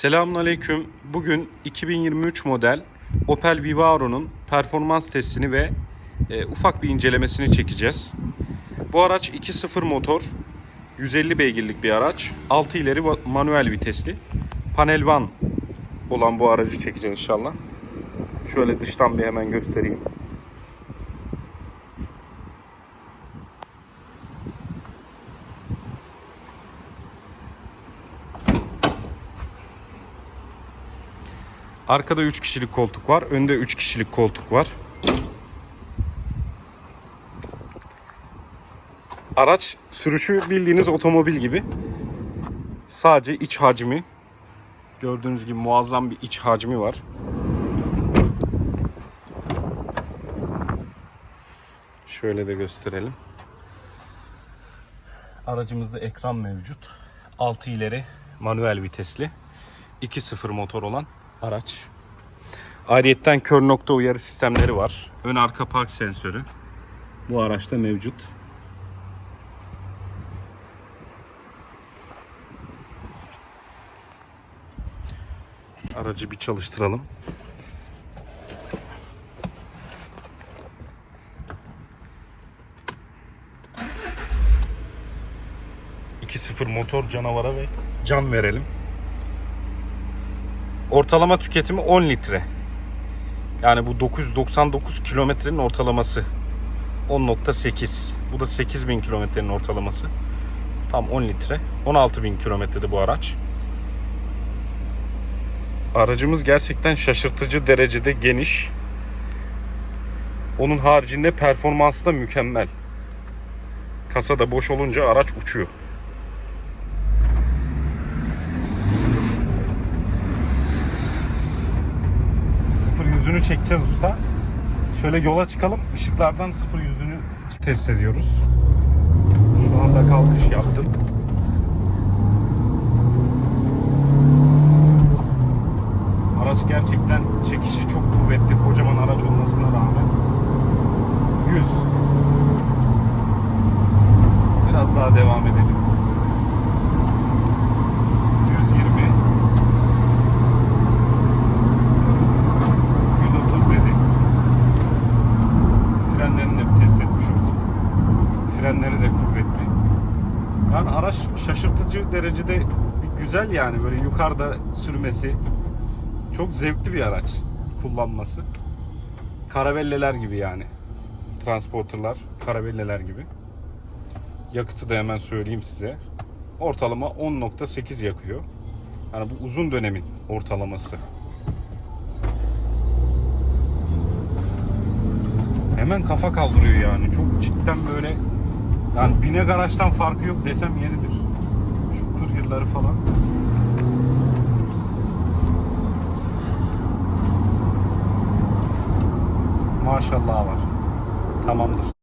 Selamünaleyküm. Bugün 2023 model Opel Vivaro'nun performans testini ve e, ufak bir incelemesini çekeceğiz. Bu araç 2.0 motor, 150 beygirlik bir araç. 6 ileri manuel vitesli. Panel van olan bu aracı çekeceğiz inşallah. Şöyle dıştan bir hemen göstereyim. Arkada 3 kişilik koltuk var. Önde 3 kişilik koltuk var. Araç sürüşü bildiğiniz otomobil gibi. Sadece iç hacmi. Gördüğünüz gibi muazzam bir iç hacmi var. Şöyle de gösterelim. Aracımızda ekran mevcut. 6 ileri manuel vitesli. 2.0 motor olan araç. Ayrıyetten kör nokta uyarı sistemleri var. Ön arka park sensörü. Bu araçta mevcut. Aracı bir çalıştıralım. sıfır motor canavara ve can verelim. Ortalama tüketimi 10 litre. Yani bu 999 kilometrenin ortalaması. 10.8. Bu da 8000 kilometrenin ortalaması. Tam 10 litre. 16.000 kilometrede bu araç. Aracımız gerçekten şaşırtıcı derecede geniş. Onun haricinde performansı da mükemmel. Kasa da boş olunca araç uçuyor. sıfır yüzünü çekeceğiz usta. Şöyle yola çıkalım. Işıklardan sıfır yüzünü test ediyoruz. Şu anda kalkış yaptım. Araç gerçekten çekişi çok kuvvetli. Kocaman araç olmasına rağmen. 100. Biraz daha devam edelim. Frenleri de kuvvetli. Yani araç şaşırtıcı derecede güzel yani böyle yukarıda sürmesi. Çok zevkli bir araç kullanması. Karavelleler gibi yani. Transporterlar, karavelleler gibi. Yakıtı da hemen söyleyeyim size. Ortalama 10.8 yakıyor. Yani bu uzun dönemin ortalaması. Hemen kafa kaldırıyor yani. Çok cidden böyle yani binek araçtan farkı yok desem yeridir. Şu kır yılları falan. Maşallah var. Tamamdır.